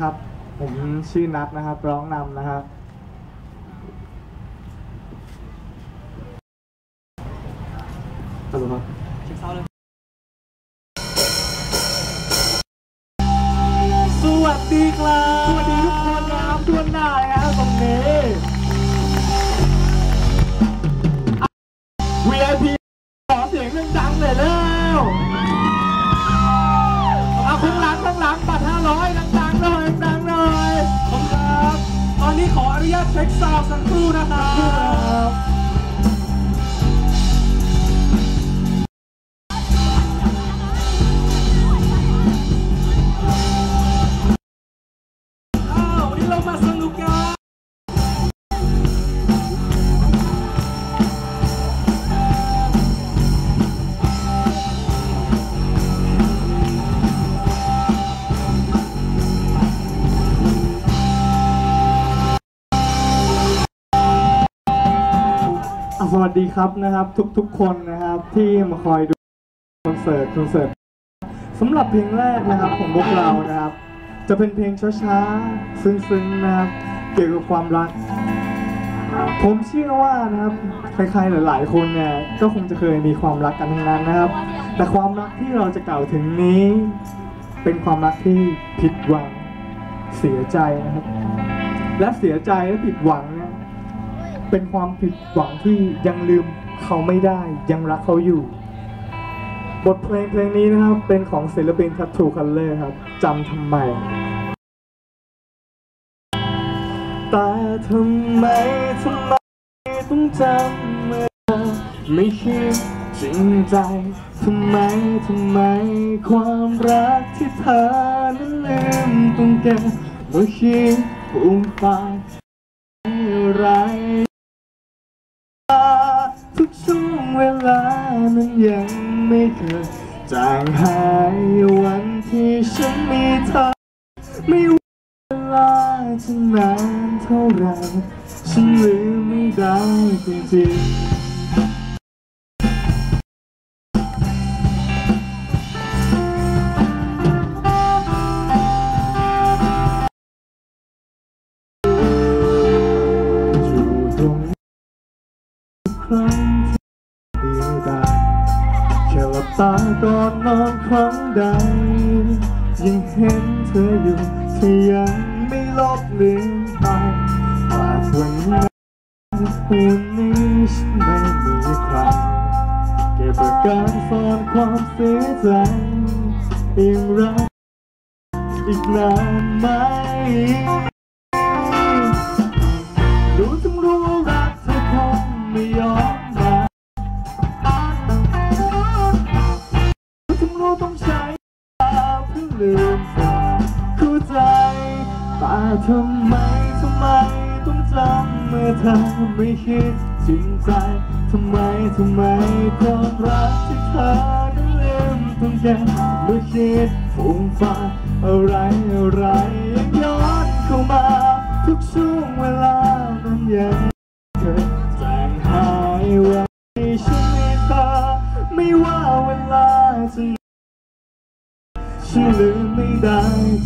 ครับ ผมชื่อนัทนะครับ ร้องนำนะครับ ฮัลโหลครับเช็คเซาท์เลย สวัสดีครับ สวัสดีทุกคนนะครับทุกหน้าเลยนะครับตรงนี้ VIP ขอเสียงดังๆเลยแล้ว อนุญา วัสดีครับนะครับ ทุกๆคนนะครับที่มาคอยดูคอนเสิร์ตคอนเสิร์ตสำหรับเพลงแรกนะครับของพวกเรานะครับ จะเป็นเพลงช้าๆซึ้งๆนะครับ เกี่ยวกับความรัก ผมเชื่อว่านะครับใครๆหลายๆคนเนี่ยก็คงจะเคยมีความรักกันทั้งนั้นนะครับ แต่ความรักที่เราจะกล่าวถึงนี้ เป็นความรักที่ผิดหวังเสียใจนะครับ และเสียใจและผิดหวัง เป็นความผิดหวังที่ยังลืมเขาไม่ได้ ยังรักเขาอยู่ บทเพลงเพลงนี้นะครับ เป็นของศิลปิน Tattoo Color ครับจำทำไมแต่ทำไมทำไมต้องจำเมื่อเธอไม่คิดจริงใจทำไมทำไมความรักที่เธอนั้นลืมต้องเก็บเมื่อคิดผูกพันอะไรทุก เคยจางหายวันที่ฉันมีเธอไม่ว่าเวลาจะนานเท่าไรฉันลืมไม่ได้จริงๆ ค่หลับตาก่อนนอนครั้งใด ยังเห็นเธออยู่เธอยังไม่ลบเลือนไปหากวันนั้วันนี้ฉันไม่มีใครเก็บอาการซ่อนความเสียใจยังรักอีกนานไหม ลืมเข้าใจแต่ทำไมทำไมต้องจำเมื่อเธอไม่คิดจริงใจทำไมทำไมความรักที่เธอนั้นลืมต้องแก้เมื่อคิดฟุ้งฟ้าอะไรอะไรยังย้อนเข้ามา ทุกช่วงเวลานั้นยัง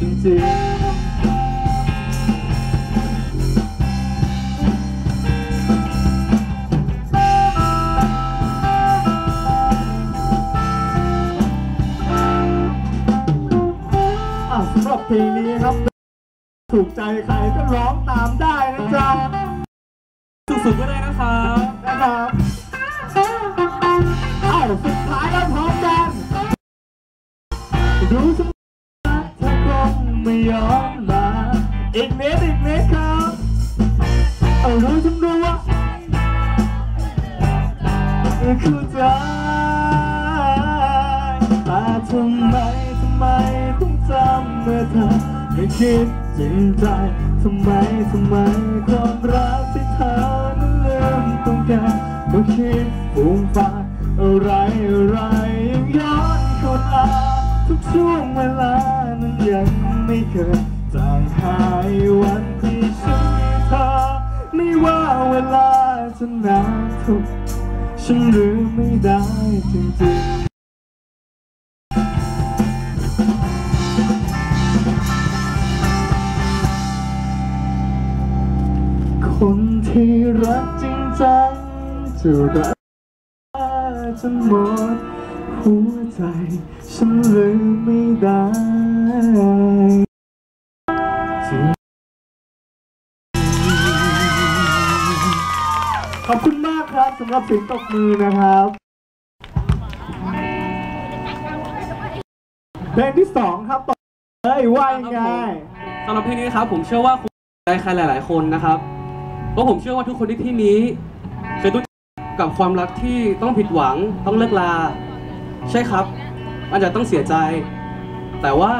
จริงๆอะสำหรับเพลงนี้ครับ ถูกใจใครก็ร้องตามได้นะจ๊ะสุดๆก็ได้นะครับนะครับอ้าวสุดท้ายแล้วพร้อมกันรู้สมรักเธอคง ไม่ยอมมาอีกนิดอีกนิดครับเอารู้ทั้งรู้ว่าเข้าใจแต่ทำไมทำไมต้องจำเมื่อเธอไม่คิดจริงใจทำไมทำไมความรักที่เธอนั้นลืมต้องการเมื่อคิดฟุ้งฟ้ายอะไรอะไรยังย้อนเข้ามาทุกช่วงเวลานั้นยัง ไม่เคยจางหายวันที่ฉันมีเธอไม่ว่าเวลาจะนานทุกฉันลืมไม่ได้จริงๆคนที่รักจริงจังจะรักจนหมด หัวใจฉันลืมไม่ได้ขอบคุณมากครับสำหรับเสียงตบมือนะครับเพลงที่สองครับต่อเฮ้ยว่ายังไงสำหรับเพลงนี้ครับ ผมเชื่อว่าคงใจใครหลาย ๆ คนนะครับเพราะผมเชื่อว่าทุกคนที่ที่นี้เคยต้องกับความรักที่ต้องผิดหวังต้องเลิกลา ใช่ครับมันจะต้องเสียใจ แต่ว่า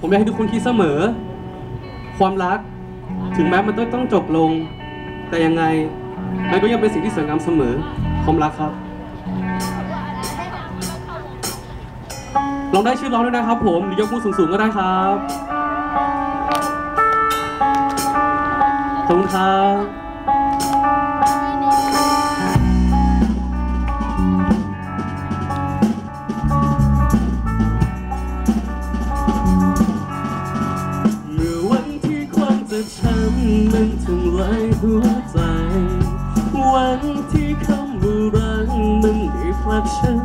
ผมอยากให้ทุกคนคิดเสมอ ความรักถึงแม้มันต้องต้องจบลง แต่ยังไงมันก็ยังเป็นสิ่งที่สวยงามเสมอความรักครับลองได้ชื่อร้องด้วยนะครับผมหรือยกมือสูงๆก็ได้ครับขอบคุณครับ หัวใจ วันที่คำว่ารักมันได้ผลักฉัน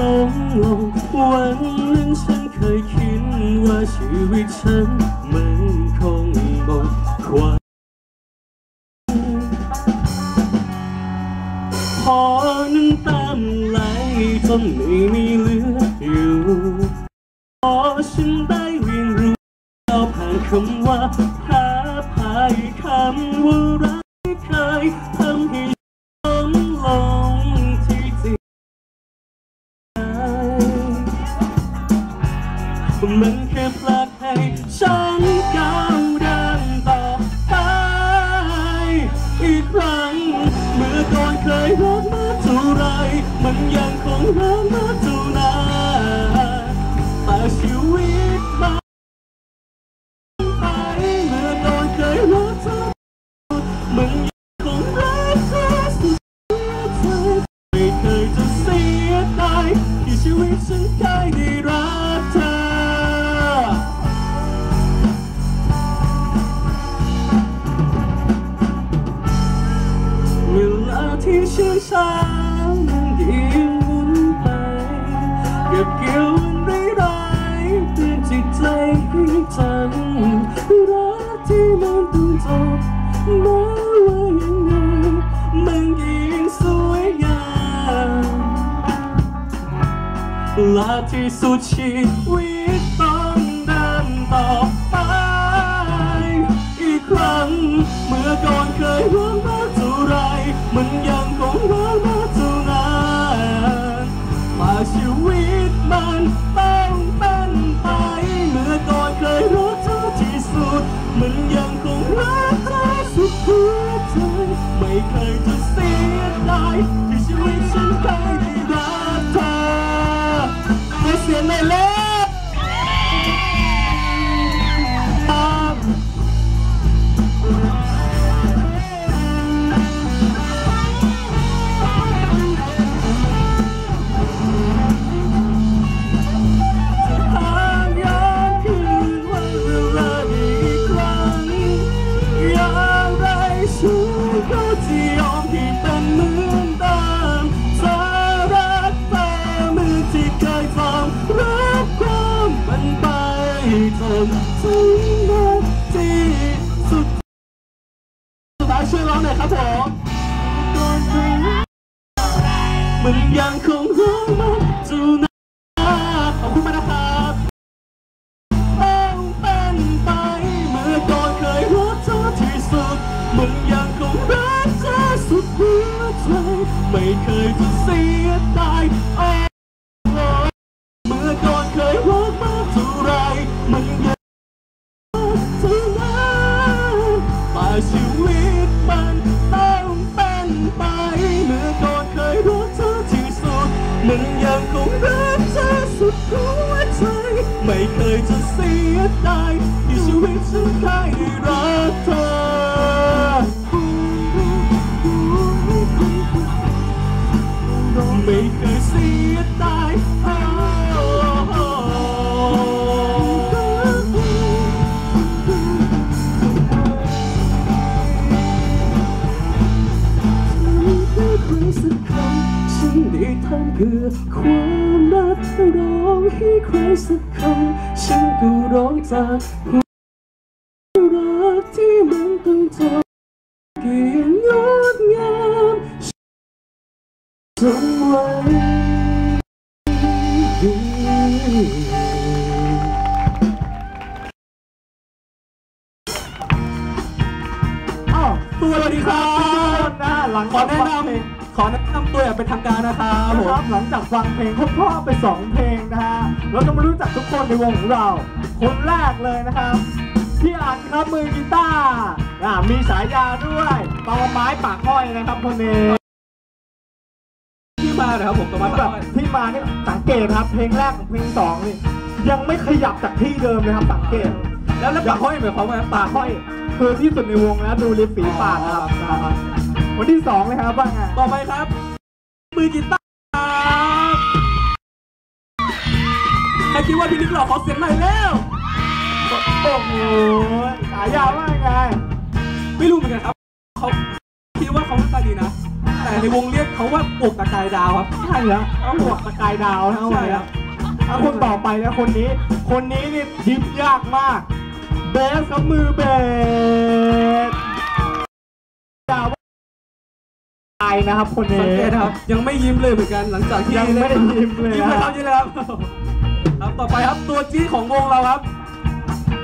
ลงลง วันนึ่งฉันเคยคิดว่าชีวิตฉันมันคงหมดความพอน้ำตามไหลจนไม่มีเหลืออยู่พอฉันได้เรียนรู้เราผ่านคำว่าพาพายคำว่า ทำให้ฉันลงที่จมันแค่ผลักให้ฉันก้าวเดินต่อไปอีกครั้ง เมื่อก่อนเคยรักมาเท่าไร มันยังคงรักมาเท่า ลาที่ชื่นชามันยิ่งหมุนไปเก็บเกี่ยววันร้ายๆเตือนจิตใจให้จำรักที่มันต้องจบแม้ว่ายังไงมันยิ่งสวยงามและที่สุดชีวิต ขอเจนถึงนาทีสุดสุดท้ายช่วยร้องหน่อยครับผมมันยังคงรักมันจูนาขอบคุณมากนะครับต้องเป็นไปเมื่อก่อนเคยรักเธอที่สุดมันยังคงรักเธอสุดหัวใจไม่เคยจะเสียดาย มันยังคงรักเธอสุดหัวใจ ไม่เคยจะเสียดายที่ชีวิตฉันได้รักเธอ จากหัวรักที่มันต้องทนกียงงดงามจนไว้ดีอ้าวสวัสดีครับนะหลังขอแนะนฟังเพลงำขอแนะนำตัวอย่างเป็นทางการนะครับผมหลังจากฟังเพลงเพราะๆไปสองเพลง เราจะมารู้จักทุกคนในวงของเรา คนแรกเลยนะครับพี่อันครับมือกีตาร์อ่ามีฉายาด้วยตอไม้ปากห้อยนะครับคนนี้ที่มานะครับผมตัวมาแบแบบบที่มาเนี่ยสังเกตครับเพลงแรกของเพลงสองนี่ยังไม่ขยับจากที่เดิมเลยครับสังเกต แล้วแล้วปากห้อยหมายความว่าปากห้ห้ออยยคือที่สุดในวงแล้วดูริมฝีปากนะครับนะครับวันที่สองเลยครับว่าไงต่อไปครับ มือกีตาร์ ครคิดว่าพี่นิกหล่อขอเสียงหน่อยแล้วโอ้โหฉายาว่าไงไม่รู้เหมือนกันครับเขาคิดว่าเขาหน้าตาดีนะ แต่ในวงเรียกเขาว่าอกตะกายดาวครับใช่แล้วเอาหัวตะกายดาวนะใช่ครับเอาคนต่อไปนะคนนี้ คนนี้นี่ยิ้มยากมากเบสครับมือเบสดาวตายนะครับ คนนี้สังเกตนะครับ ยังไม่ยิ้มเลยเหมือนกันหลังจากที่ยังไม่ได้ยิ้มเลยยิ้มเลยนะครับยิ้มเลยครับครับ ต่อไปครับตัวจี๊ดของวงเราครับ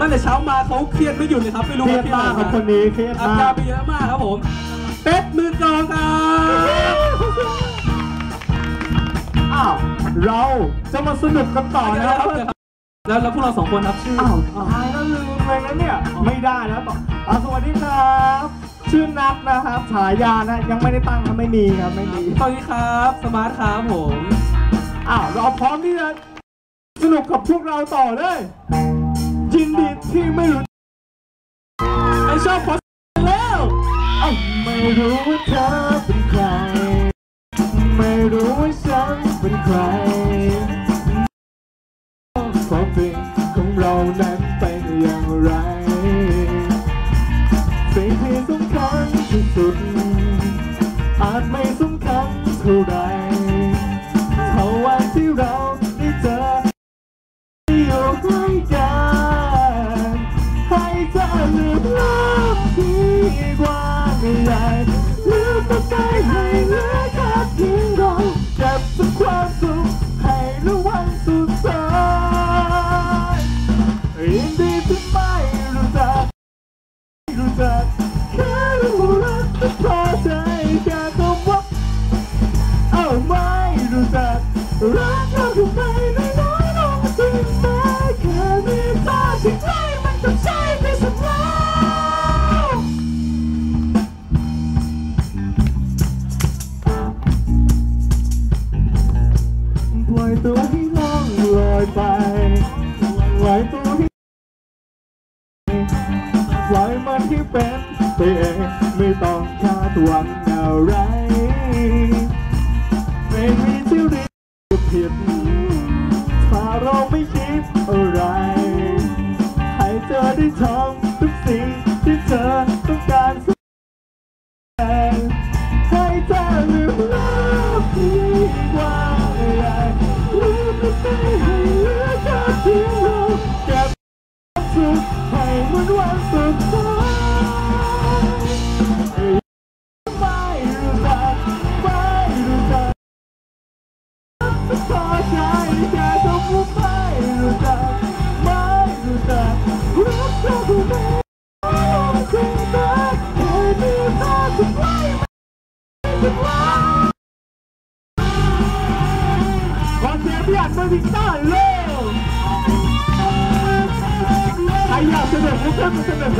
ตั้งแต่เช้ามาเขาเครียดไม่หยุดเลยครับไม่รู้เครียดว่มากครับอะคนนี้เครียดอัดมายากไปเยอะมากครับผมเป็ดมือกลองครับอ้าวเราจะมาสนุกกันต่อเดี๋ยวนะนะคครัรับบเดี๋ยวครับแล้วแล้วพวกเราสองคนครับชื่ออ้าวตายแล้วลืมเลยนะเนี่ยไม่ได้แล้วต่ออะสวัสดีครับชื่อนัทนะครับฉายานะยังไม่ได้ตั้งครับไม่มีครับไม่มีสวัสดีครับ สมาร์ทครับผมอ้าวเราพร้อมที่จะส นุกกับพวกเราต่อเลยยินดีที่ไม่รู้ไอชอบขอแล้วเอ้าไม่รู้ว่าเธอเป็นใคร ไม่รู้ว่าฉันเป็นใครความจริงของเรานั้นเป็นอย่างไรสิ่งที่สำคัญที่สุดอาจไม่สำคัญเท่าไร อะไรไม่มีที่เรียกผิดถ้าเราไม่คิด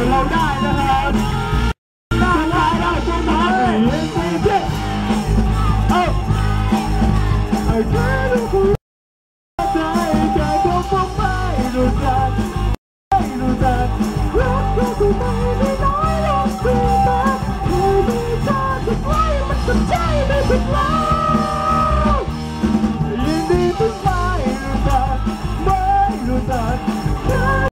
เราได้นะครับ